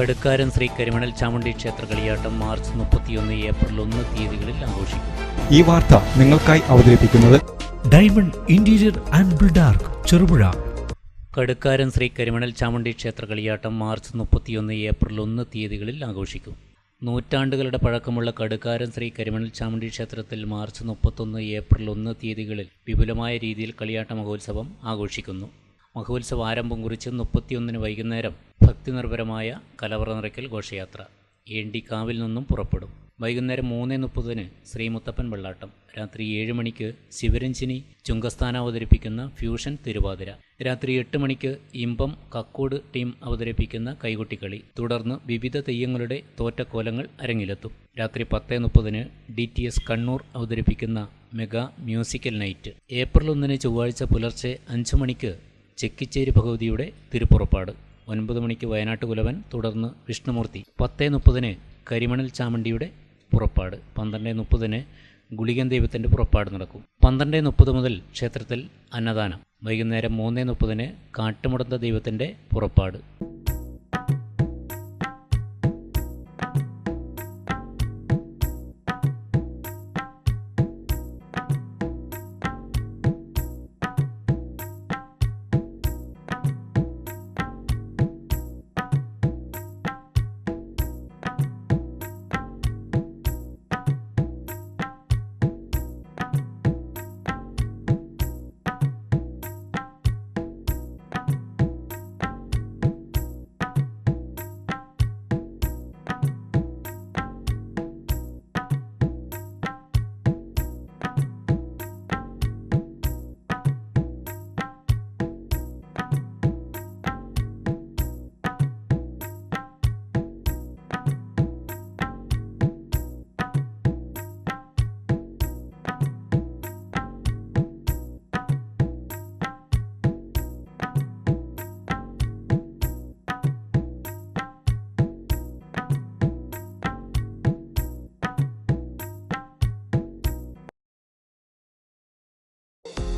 കടുക്കാരൻ ശ്രീ കരിമണൽ ചാമുണ്ടി ക്ഷേത്ര കളിയാട്ടം മാർച്ച് മുപ്പത്തിയൊന്ന് ഏപ്രിൽ ഒന്ന് തീയതികളിൽ ആഘോഷിക്കും. ഈ വാർത്ത നിങ്ങൾക്കായി അവതരിപ്പിക്കുന്നത് diamond interior and Buildark Cherupuzha. കടുക്കാരൻ Shri Karimanal Chamundi ക്ഷേത്ര കളിയാട്ടം മാർച്ച് മുപ്പത്തിയൊന്ന് ഏപ്രിൽ ഒന്ന് തീയതികളിൽ ആഘോഷിക്കും. നൂറ്റാണ്ടുകളുടെ പഴക്കമുള്ള കടുക്കാരൻ ശ്രീ കരിമണൽ ചാമുണ്ടി ക്ഷേത്രത്തിൽ മാർച്ച് മുപ്പത്തൊന്ന് ഏപ്രിൽ ഒന്ന് തീയതികളിൽ വിപുലമായ രീതിയിൽ കളിയാട്ട മഹോത്സവം ആഘോഷിക്കുന്നു. മഹോത്സവ ആരംഭം കുറിച്ച് മുപ്പത്തിയൊന്നിന് വൈകുന്നേരം ഭക്തി നിർഭരമായ കലവറ നിറയ്ക്കൽ ഘോഷയാത്ര ഏണ്ടിക്കാവിൽ നിന്നും പുറപ്പെടും. വൈകുന്നേരം മൂന്ന് മുപ്പതിന് ശ്രീമുത്തപ്പൻ വെള്ളാട്ടം. രാത്രി ഏഴ് മണിക്ക് ശിവരഞ്ജിനി ചുങ്കസ്ഥാന അവതരിപ്പിക്കുന്ന ഫ്യൂഷൻ തിരുവാതിര. രാത്രി എട്ട് മണിക്ക് ഇമ്പം കക്കോട് ടീം അവതരിപ്പിക്കുന്ന കൈകൊട്ടിക്കളി. തുടർന്ന് വിവിധ തെയ്യങ്ങളുടെ തോറ്റക്കോലങ്ങൾ അരങ്ങിലെത്തും. രാത്രി പത്ത് മുപ്പതിന് ഡി ടി എസ് കണ്ണൂർ അവതരിപ്പിക്കുന്ന മെഗാ മ്യൂസിക്കൽ നൈറ്റ്. ഏപ്രിൽ ഒന്നിന് ചൊവ്വാഴ്ച പുലർച്ചെ അഞ്ച് മണിക്ക് ചെക്കിച്ചേരി ഭഗവതിയുടെ തിരുപ്പുറപ്പാട്. ഒൻപത് മണിക്ക് വയനാട്ട് കുലവൻ തുടർന്ന് വിഷ്ണുമൂർത്തി. പത്തേ മുപ്പതിന് കരിമണൽ ചാമണ്ടിയുടെ പുറപ്പാട്. പന്ത്രണ്ട് മുപ്പതിന് ഗുളികൻ ദൈവത്തിന്റെ പുറപ്പാട് നടക്കും. പന്ത്രണ്ട് മുപ്പത് മുതൽ ക്ഷേത്രത്തിൽ അന്നദാനം. വൈകുന്നേരം മൂന്ന് മുപ്പതിന് കാട്ടുമുടന്ത ദൈവത്തിന്റെ പുറപ്പാട്.